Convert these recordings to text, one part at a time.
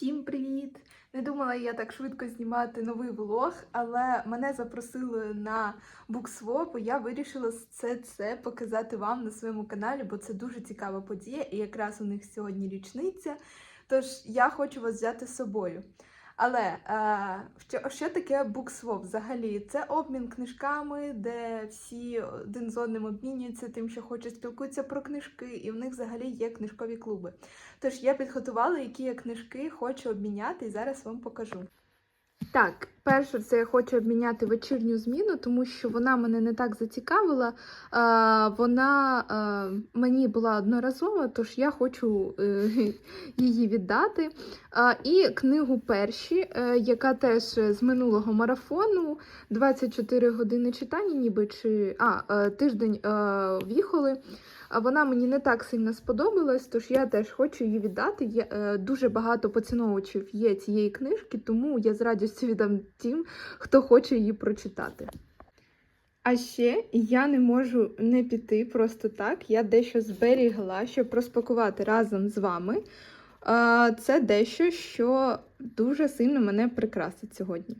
Всім привіт! Не думала я так швидко знімати новий влог, але мене запросили на буксвоп, і я вирішила все це показати вам на своєму каналі, бо це дуже цікава подія, і якраз у них сьогодні річниця. Тож я хочу вас взяти з собою. Але е, що, що таке буксвоп взагалі? Це обмін книжками, де всі один з одним обмінюються тим, що хочуть спілкуються про книжки, і в них взагалі є книжкові клуби. Тож я підготувала, які я книжки хочу обміняти, і зараз вам покажу. Так, перше, це я хочу обміняти вечірню зміну, тому що вона мене не так зацікавила. Вона мені була одноразова, тож я хочу е, її віддати. І книгу перші, е, яка теж з минулого марафону 24 години читання, ніби чи а, е, тиждень в'їхали. А вона мені не так сильно сподобалась, тож я теж хочу її віддати. Є, е, дуже багато поціновувачів є цієї книжки, тому я з радістю віддам тим, хто хоче її прочитати. А ще я не можу не піти просто так. Я дещо зберігла, щоб розпакувати разом з вами. Це дещо, що дуже сильно мене прикрасить сьогодні.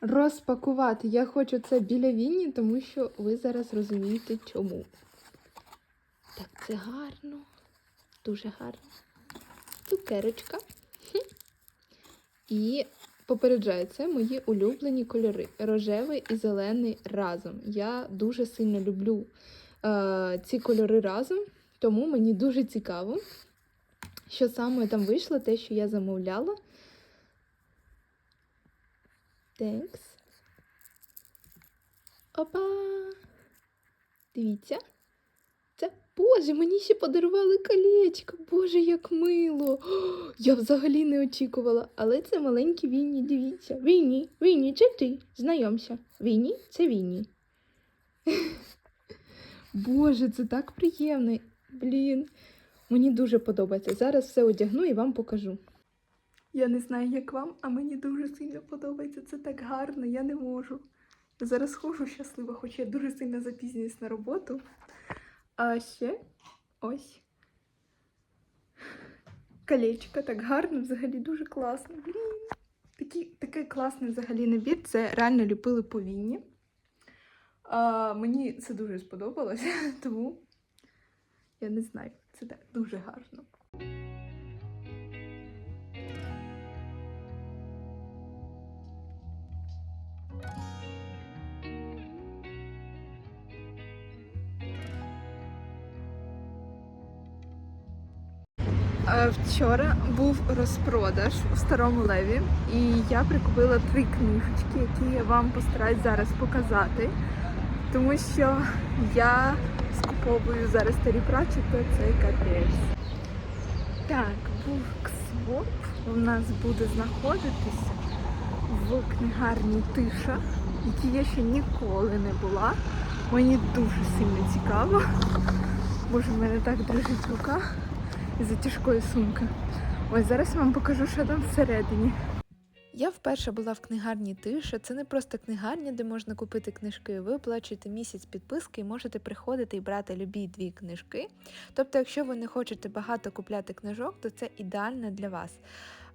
Розпакувати я хочу це біля Вінні, тому що ви зараз розумієте чому. Так, це гарно, дуже гарно. Цукерочка. І попереджаю, це мої улюблені кольори. Рожевий і зелений разом. Я дуже сильно люблю е, ці кольори разом, тому мені дуже цікаво, що саме там вийшло, те, що я замовляла. Текс. Опа! Дивіться. Це Боже, мені ще подарували колечко. Боже, як мило. О, я взагалі не очікувала. Але це маленький Вінні, дивіться. Вінні, Вінні, це ти. Знайомся. Вінні, це Вінні. Боже, це так приємно. Блін. Мені дуже подобається. Зараз все одягну і вам покажу. Я не знаю, як вам, а мені дуже сильно подобається. Це так гарно, я не можу. Я зараз хожу щаслива, хоч я дуже сильно запізнююсь на роботу. А ще ось. Колечко так гарно, взагалі дуже класно. Такий, такий класний взагалі набір. Це реально ліпили повінні. А, мені це дуже сподобалось, тому я не знаю, це так дуже гарно. Вчора був розпродаж у старому леві, і я прикупила три книжечки, які я вам постараюсь зараз показати. Тому що я скуповую зараз старі прачі, то це капець. Так, буксвоп у нас буде знаходитися в книгарні Тиша, в якій я ще ніколи не була. Мені дуже сильно цікаво. Боже, в мене так дрожить рука із-за тяжкої сумки. Ось зараз я вам покажу, що там всередині. Я вперше була в книгарні Тиша. Це не просто книгарня, де можна купити книжки. Ви оплачуєте місяць підписки і можете приходити і брати любі дві книжки. Тобто, якщо ви не хочете багато купляти книжок, то це ідеально для вас.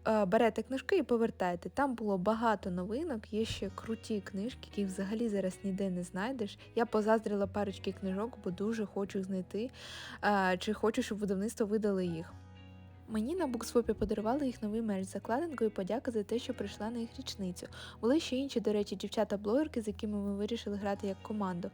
Е, Берете книжки і повертаєте. Там було багато новинок, є ще круті книжки, які взагалі зараз ніде не знайдеш. Я позаздрила парочки книжок, бо дуже хочу знайти, е, чи хочу, щоб видавництво видали їх. Мені на буксвопі подарували їх новий мерч закладинкою подяка за те, що прийшла на їх річницю. Були ще інші, до речі, дівчата-блогерки, з якими ми вирішили грати як команду.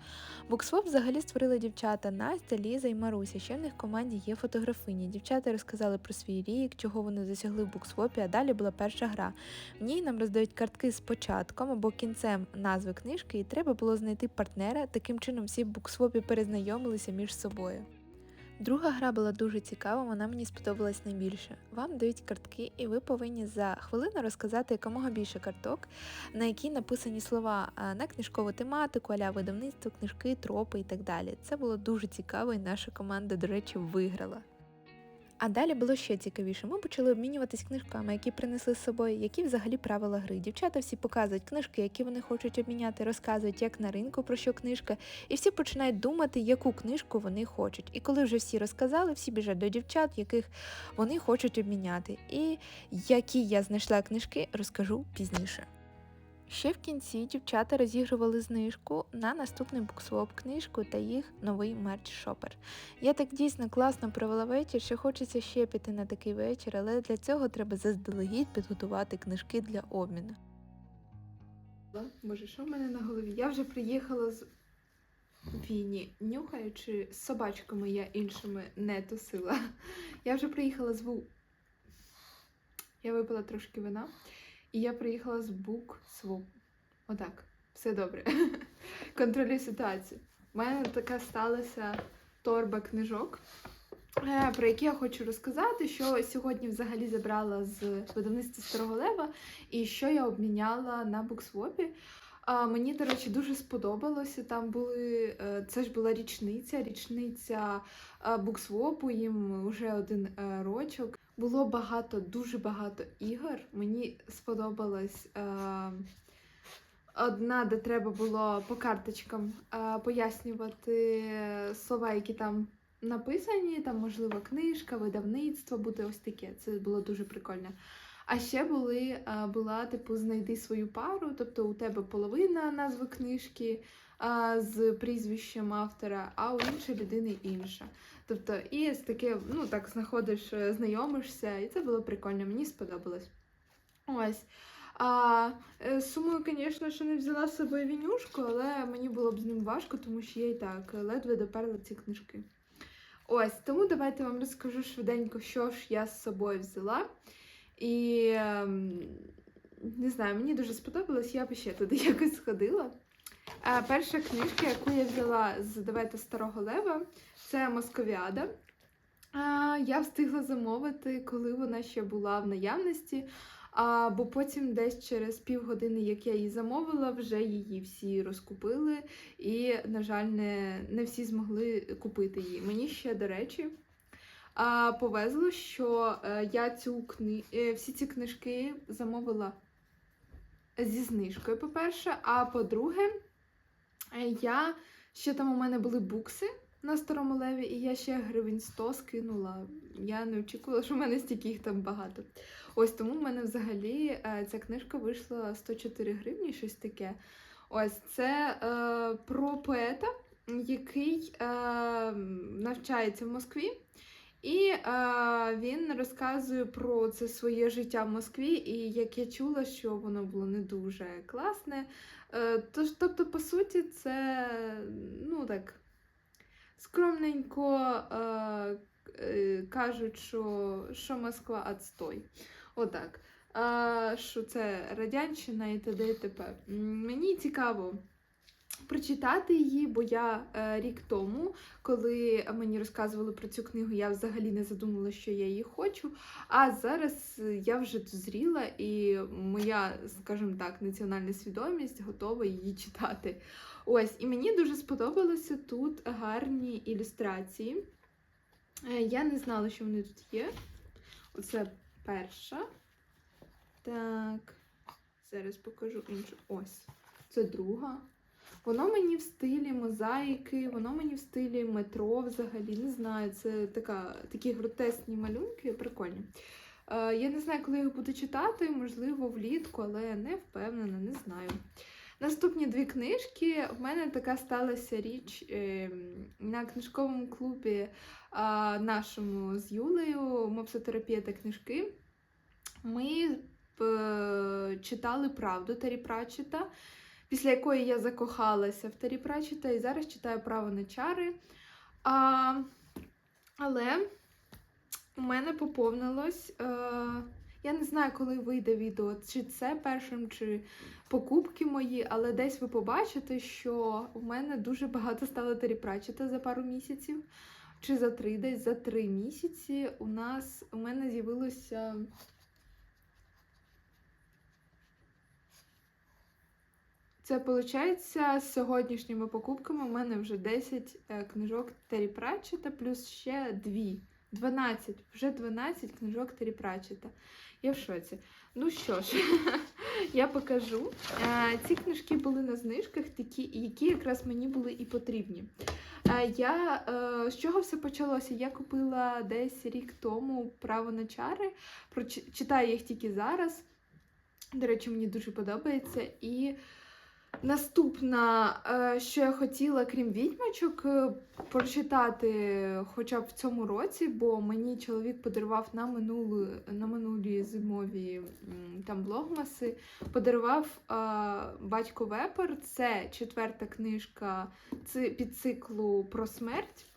Буксвоп взагалі створили дівчата Настя, Ліза і Маруся. Ще в них в команді є фотографині. Дівчата розказали про свій рік, чого вони досягли в буксвопі, а далі була перша гра. В ній нам роздають картки з початком або кінцем назви книжки, і треба було знайти партнера. Таким чином всі в буксвопі перезнайомилися між собою. Друга гра була дуже цікава, вона мені сподобалась найбільше. Вам дають картки, і ви повинні за хвилину розказати якомога більше карток, на які написані слова на книжкову тематику, аля видавництво, книжки, тропи і так далі. Це було дуже цікаво, і наша команда, до речі, виграла. А далі було ще цікавіше. Ми почали обмінюватись книжками, які принесли з собою, які взагалі правила гри. Дівчата всі показують книжки, які вони хочуть обміняти, розказують, як на ринку про що книжка, і всі починають думати, яку книжку вони хочуть. І коли вже всі розказали, всі біжать до дівчат, яких вони хочуть обміняти. І які я знайшла книжки, розкажу пізніше. Ще в кінці дівчата розігрували знижку на наступний буксвоп книжку та їх новий мерч шопер. Я так дійсно класно провела вечір, що хочеться ще піти на такий вечір, але для цього треба заздалегідь підготувати книжки для обміну. Боже, що в мене на голові? Я вже приїхала з Віні, нюхаючи з собачками я іншими не тусила. Я вже приїхала з Ву. Я випила трошки вина. І я приїхала з бук своп. Отак, все добре. Контролюю ситуацію. У мене така сталася торба книжок, е, про які я хочу розказати, що сьогодні взагалі забрала з видавництва Старого Лева і що я обміняла на буксвопі. Мені, до речі, дуже сподобалося. Там були е, це ж була річниця, річниця е, буксвопу, їм вже один рочок. Було багато, дуже багато ігор. Мені сподобалась е, одна, де треба було по карточкам е, пояснювати слова, які там написані. Там, можливо, книжка, видавництво, буде ось таке. Це було дуже прикольно. А ще були, е, була типу знайди свою пару, тобто у тебе половина назви книжки е, з прізвищем автора, а у іншої людини інша. Тобто, і з таке, ну так знаходиш, е, знайомишся, і це було прикольно, мені сподобалось. Ось. А, е, сумую, звісно, що не взяла з собою вінюшку, але мені було б з ним важко, тому що я і так ледве доперла ці книжки. Ось, тому давайте вам розкажу швиденько, що ж я з собою взяла. І ем, не знаю, мені дуже сподобалось, я б ще туди якось сходила. А, перша книжка, яку я взяла з давайте Старого Лева, це Московіада. Я встигла замовити, коли вона ще була в наявності. А, бо потім десь через півгодини, як я її замовила, вже її всі розкупили, і, на жаль, не, не всі змогли купити її. Мені ще, до речі, а, повезло, що е, я цю кни... е, всі ці книжки замовила зі знижкою, по-перше. А по-друге, е, я ще там у мене були букси на старому леві, і я ще гривень 100 скинула. Я не очікувала, що в мене стільки їх там багато. Ось тому в мене взагалі е, ця книжка вийшла 104 гривні, щось таке. Ось це е, про поета, який е, навчається в Москві. І е, він розказує про це своє життя в Москві, і як я чула, що воно було не дуже класне. Е, тож, тобто, по суті, це ну так скромненько е, е, кажуть, що, що Москва отстой. Отак. Е, що це Радянщина і т.д. і т.п. Мені цікаво прочитати її, бо я е, рік тому, коли мені розказували про цю книгу, я взагалі не задумала, що я її хочу. А зараз я вже дозріла, і моя, скажімо так, національна свідомість готова її читати. Ось, і мені дуже сподобалося тут гарні ілюстрації. Е, Я не знала, що вони тут є. Оце перша. Так, зараз покажу іншу. Ось. Це друга. Воно мені в стилі мозаїки, воно мені в стилі метро взагалі. Не знаю, це така, такі гротесні малюнки, прикольні. Е, я не знаю, коли їх буду читати, можливо, влітку, але не впевнена, не знаю. Наступні дві книжки. В мене така сталася річ е, на книжковому клубі а, нашому з Юлею мопсотерапія та книжки. Ми е, читали правду Террі Пратчета, після якої я закохалася в Террі Пратчета і зараз читаю право на чари. А, але у мене поповнилось. Е, я не знаю, коли вийде відео, чи це першим, чи покупки мої, але десь ви побачите, що в мене дуже багато стало Террі Пратчета за пару місяців, чи за три, десь за три місяці у нас у мене з'явилося. Це виходить, з сьогоднішніми покупками у мене вже 10 е, книжок Террі Пратчета, плюс ще дві 12, вже 12 книжок Террі Пратчета. Я в шоці. Ну що ж, я покажу. Е, Ці книжки були на знижках, такі, які якраз мені були і потрібні. Е, Я з чого все почалося? Я купила десь рік тому право на чари. Проч- Читаю їх тільки зараз. До речі, мені дуже подобається. І наступна, е, що я хотіла, крім відьмачок, е, прочитати хоча б в цьому році, бо мені чоловік подарував на минулу, на минулі зимові там блогмаси. Подарував е, батько Вепер. Це четверта книжка під циклу про смерть.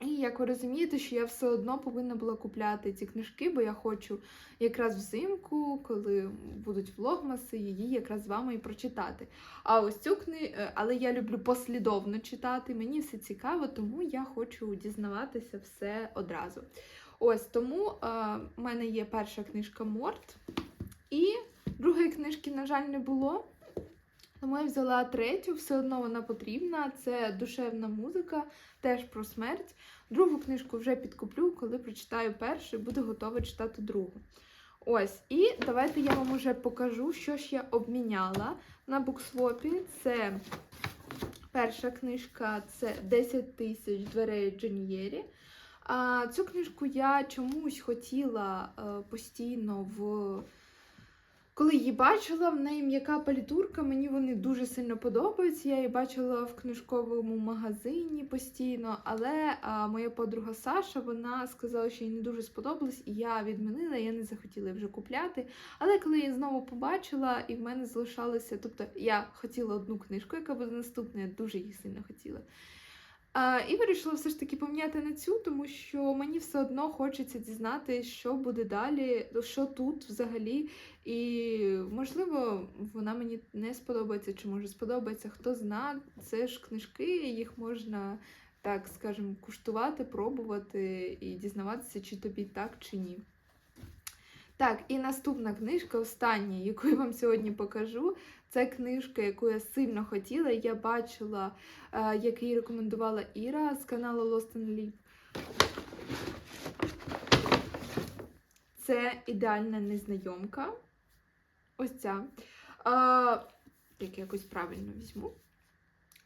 І як ви розумієте, що я все одно повинна була купляти ці книжки, бо я хочу якраз взимку, коли будуть влогмаси, її якраз з вами і прочитати. А ось цю книгу, але я люблю послідовно читати. Мені все цікаво, тому я хочу дізнаватися все одразу. Ось тому е, в мене є перша книжка Морт, і другої книжки, на жаль, не було. Тому я взяла третю, все одно вона потрібна. Це душевна музика, теж про смерть. Другу книжку вже підкуплю, коли прочитаю першу і буду готова читати другу. Ось, і давайте я вам уже покажу, що ж я обміняла на буксвопі. Це перша книжка це 10 тисяч дверей Джаньєрі. Цю книжку я чомусь хотіла е, постійно в. Коли її бачила, в неї м'яка палітурка, мені вони дуже сильно подобаються. Я її бачила в книжковому магазині постійно, але а, моя подруга Саша вона сказала, що їй не дуже сподобалось, і я відмінила, я не захотіла вже купляти. Але коли я знову побачила, і в мене залишалося, тобто я хотіла одну книжку, яка буде наступна, я дуже її сильно хотіла. І вирішила все ж таки поміняти на цю, тому що мені все одно хочеться дізнати, що буде далі, що тут взагалі. І можливо, вона мені не сподобається, чи може сподобається. Хто зна, це ж книжки, їх можна, так скажемо, куштувати, пробувати і дізнаватися, чи тобі так, чи ні. Так, і наступна книжка, остання, яку я вам сьогодні покажу, це книжка, яку я сильно хотіла. Я бачила, е, як її рекомендувала Іра з каналу Lost and Leap. Це ідеальна незнайомка. Ось ця. А, як я якось правильно візьму.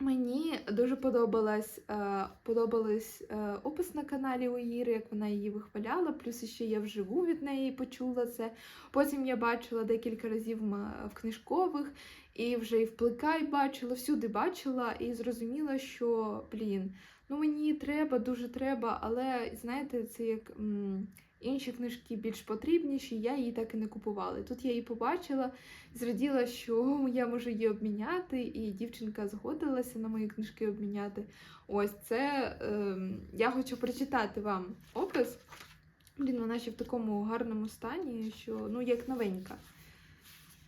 Мені дуже подобалась, е, подобалась е, опис на каналі у Іри, як вона її вихваляла. Плюс ще я вживу від неї почула це. Потім я бачила декілька разів в книжкових, і вже і в плекай бачила, всюди бачила, і зрозуміла, що блін, ну мені треба, дуже треба, але знаєте, це як. м, Інші книжки більш потрібніші, я її так і не купувала. Тут я її побачила, зраділа, що я можу її обміняти, і дівчинка згодилася на мої книжки обміняти. Ось це е, я хочу прочитати вам опис. Блін, вона ще в такому гарному стані, що ну як новенька.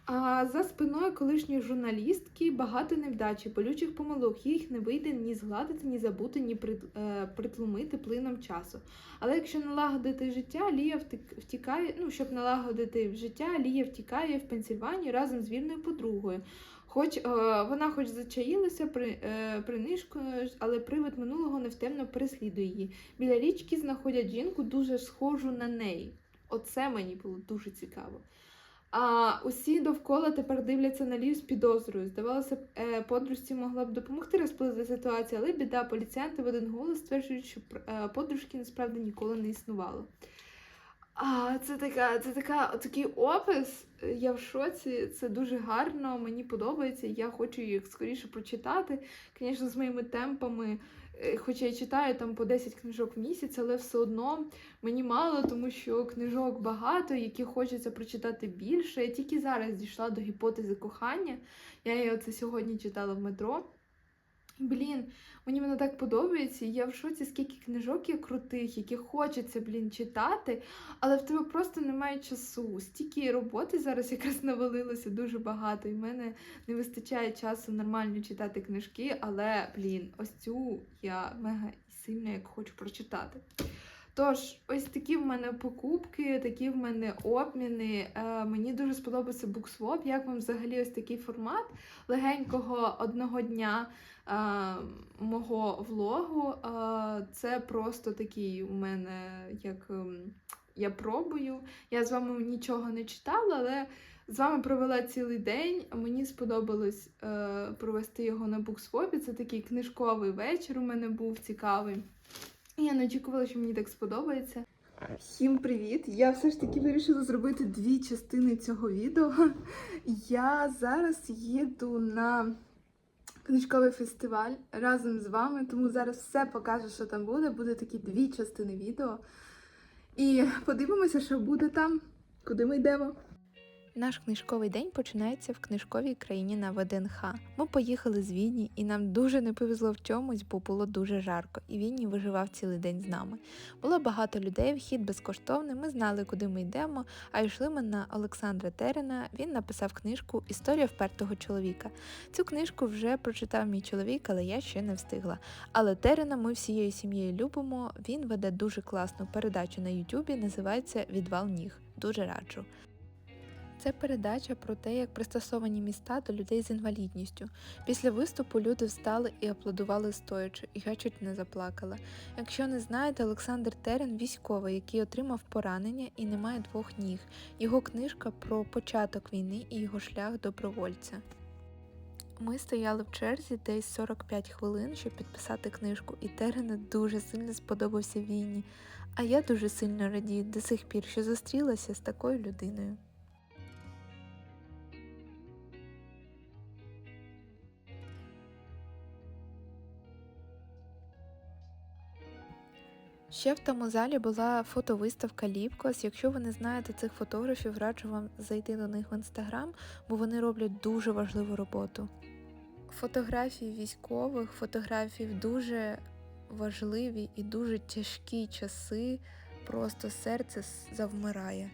А за спиною колишньої журналістки багато невдачі, болючих помилок. Їх не вийде ні згладити, ні забути, ні е, притлумити плином часу. Але якщо налагодити життя, Лія втікає. Ну, щоб налагодити життя, Лія втікає в Пенсільванію разом з вірною подругою. Хоч е, вона хоч зачаїлася при, е, принишкою, але привид минулого невтемно переслідує її. Біля річки знаходять жінку дуже схожу на неї. Оце мені було дуже цікаво. А усі довкола тепер дивляться на Лію з підозрою. Здавалося б, е, подружці могла б допомогти розплити ситуацію, але біда поліціянти в один голос стверджують, що е, подружки насправді ніколи не існувало. А, це така, це така, такий опис. Я в шоці, це дуже гарно, мені подобається. Я хочу їх скоріше прочитати. Звісно, з моїми темпами, хоча я читаю там по 10 книжок в місяць, але все одно мені мало, тому що книжок багато, які хочеться прочитати більше. Я тільки зараз дійшла до гіпотези кохання. Я її оце сьогодні читала в метро. Блін, мені мене так подобається. Я в шоці, скільки книжок є крутих, які хочеться, блін, читати, але в тебе просто немає часу. Стільки роботи зараз якраз навалилося дуже багато, і в мене не вистачає часу нормально читати книжки, але, блін, ось цю я мега сильно як хочу прочитати. Тож, ось такі в мене покупки, такі в мене обміни. Е, мені дуже сподобався буксвоп. Як вам взагалі ось такий формат легенького одного дня е, мого влогу? Е, це просто такий у мене, як ем, я пробую. Я з вами нічого не читала, але з вами провела цілий день. Мені сподобалось е, провести його на буксвопі. Це такий книжковий вечір у мене був цікавий. Я не очікувала, що мені так сподобається. Всім привіт! Я все ж таки вирішила зробити дві частини цього відео. Я зараз їду на книжковий фестиваль разом з вами, тому зараз все покажу, що там буде. Буде такі дві частини відео. І подивимося, що буде там, куди ми йдемо. Наш книжковий день починається в книжковій країні на ВДНХ. Ми поїхали з Відні, і нам дуже не повезло в чомусь, бо було дуже жарко, і Відні виживав цілий день з нами. Було багато людей, вхід безкоштовний. Ми знали, куди ми йдемо. А йшли ми на Олександра Терена. Він написав книжку Історія впертого чоловіка. Цю книжку вже прочитав мій чоловік, але я ще не встигла. Але Терена ми всією сім'єю любимо. Він веде дуже класну передачу на Ютубі, називається Відвал ніг. Дуже раджу. Це передача про те, як пристосовані міста до людей з інвалідністю. Після виступу люди встали і аплодували стоячи, і я чуть не заплакала. Якщо не знаєте, Олександр Терен військовий, який отримав поранення і не має двох ніг. Його книжка про початок війни і його шлях добровольця. Ми стояли в черзі десь 45 хвилин, щоб підписати книжку, і Терену дуже сильно сподобався війні. А я дуже сильно радію до сих пір, що зустрілася з такою людиною. Ще в тому залі була фотовиставка Ліпкос. Якщо ви не знаєте цих фотографів, раджу вам зайти до них в інстаграм, бо вони роблять дуже важливу роботу. Фотографії військових, фотографії в дуже важливі і дуже тяжкі часи. Просто серце завмирає.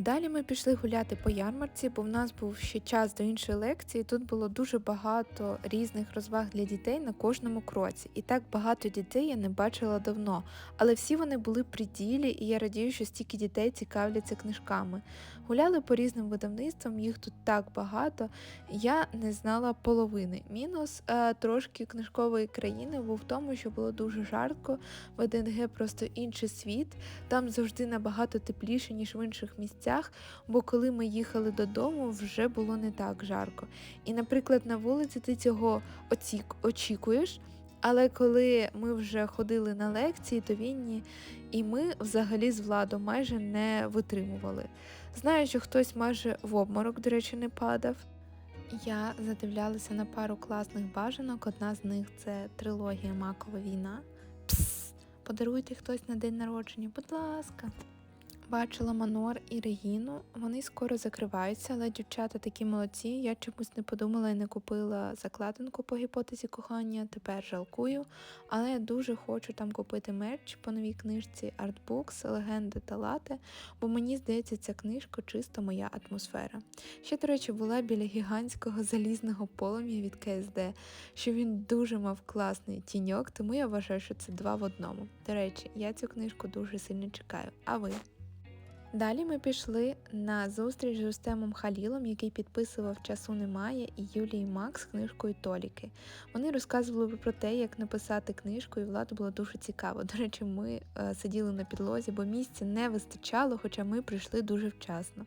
Далі ми пішли гуляти по ярмарці, бо в нас був ще час до іншої лекції. Тут було дуже багато різних розваг для дітей на кожному кроці. І так багато дітей я не бачила давно. Але всі вони були при ділі, і я радію, що стільки дітей цікавляться книжками. Гуляли по різним видавництвам, їх тут так багато. Я не знала половини. Мінус е, трошки книжкової країни був в тому, що було дуже жарко. В ДНГ просто інший світ. Там завжди набагато тепліше, ніж в інших місцях, бо коли ми їхали додому, вже було не так жарко. І, наприклад, на вулиці ти цього очікуєш. Але коли ми вже ходили на лекції, то Вінні і ми взагалі з владом майже не витримували. Знаю, що хтось майже в обморок, до речі, не падав. Я задивлялася на пару класних бажанок. Одна з них це трилогія Макова війна. Пс, подаруйте хтось на день народження, будь ласка. Бачила Манор і Регіну. Вони скоро закриваються, але дівчата такі молодці. Я чомусь не подумала і не купила закладинку по гіпотезі кохання. Тепер жалкую. Але я дуже хочу там купити мерч по новій книжці Артбукс, Легенди та Лати, бо мені здається, ця книжка чисто моя атмосфера. Ще, до речі, була біля гігантського залізного полум'я від КСД, що він дуже мав класний тіньок, тому я вважаю, що це два в одному. До речі, я цю книжку дуже сильно чекаю. А ви? Далі ми пішли на зустріч з Рустемом Халілом, який підписував часу немає, і Юлії Макс книжкою Толіки. Вони розказували про те, як написати книжку, і владу було дуже цікаво. До речі, ми е, сиділи на підлозі, бо місця не вистачало, хоча ми прийшли дуже вчасно.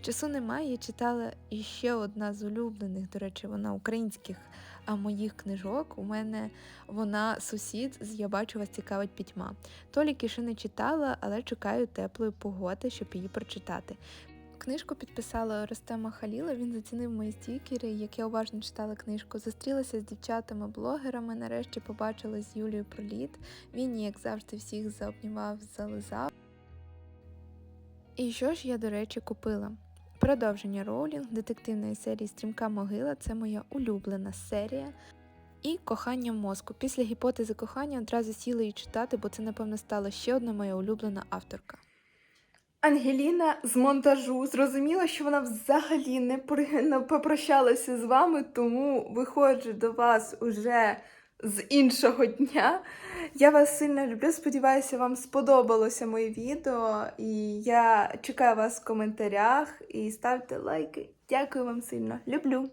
Часу немає. Читала іще одна з улюблених, до речі, вона українських моїх книжок. У мене вона сусід з Я бачу вас цікавить пітьма. Толіки ще не читала, але чекаю теплої погоди, щоб її прочитати. Книжку підписала Ростема Халіла. Він зацінив мої стікери, як я уважно читала книжку. Зустрілася з дівчатами-блогерами. Нарешті побачила з Юлією Проліт. Він, як завжди, всіх заобнімав, зализав. І що ж я, до речі, купила? Продовження Роулінг детективної серії Стрімка могила це моя улюблена серія. І кохання мозку. Після гіпотези кохання одразу сіла її читати, бо це, напевно, стала ще одна моя улюблена авторка. Ангеліна з монтажу зрозуміла, що вона взагалі не, попрощалася з вами, тому виходжу до вас уже з іншого дня. Я вас сильно люблю. Сподіваюся, вам сподобалося моє відео. І я чекаю вас в коментарях і ставте лайки. Дякую вам сильно. Люблю.